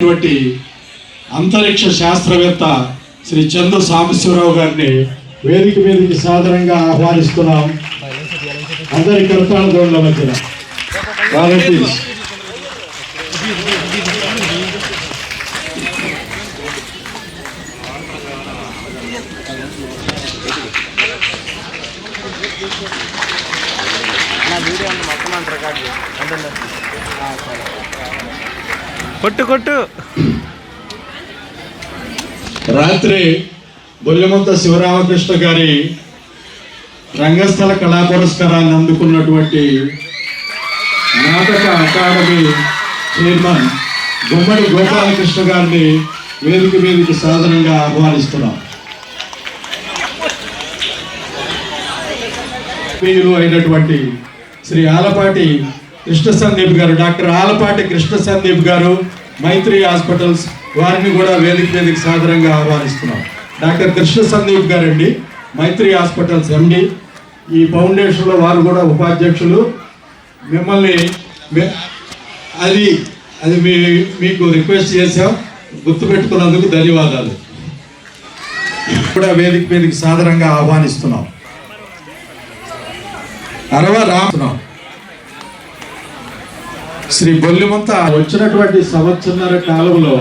ఉన్నటువంటి అంతరిక్ష శాస్త్రవేత్త శ్రీ చందు సాంబశివరావు గారిని వేదిక మీదకి సాధారణంగా ఆహ్వానిస్తున్నాం. అందరి కరతాళ దోళ్ళ మధ్యన వాలంటీర్స్ వీడియో మొత్తం అంత రికార్డ్ చేసి అంటే కొట్టు కొట్టు. రాత్రి బొల్లెమంత శివరామకృష్ణ గారి రంగస్థల కళా పురస్కారాన్ని అందుకున్నటువంటి నాటక అకాడమీ చైర్మన్ గుమ్మడి గోపాలకృష్ణ గారిని వేదిక మీదకి సాధనంగా ఆహ్వానిస్తున్నాం. మీరు అయినటువంటి శ్రీ ఆలపాటి కృష్ణ సందీప్ గారు డాక్టర్ ఆలపాటి కృష్ణ సందీప్ గారు మైత్రి హాస్పిటల్స్ వారిని కూడా వేదిక వేదిక సాదరంగా ఆహ్వానిస్తున్నాం. డాక్టర్ కృష్ణ సందీప్ గారండి మైత్రి హాస్పిటల్స్ ఎండి ఈ ఫౌండేషన్లో వారు కూడా ఉపాధ్యక్షులు. మిమ్మల్ని అది అది మీ మీకు రిక్వెస్ట్ చేశాం. గుర్తుపెట్టుకున్నందుకు ధన్యవాదాలు. కూడా వేదిక వేదిక సాదరంగా ఆహ్వానిస్తున్నాం. అరవ రాస్తున్నాం శ్రీ బొల్లిమంత. వచ్చినటువంటి సంవత్సరన్నర కాలంలో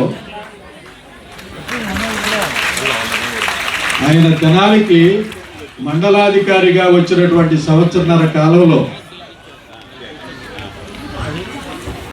ఆయన తెనాలికి మండలాధికారిగా వచ్చినటువంటి సంవత్సరన్నర కాలంలో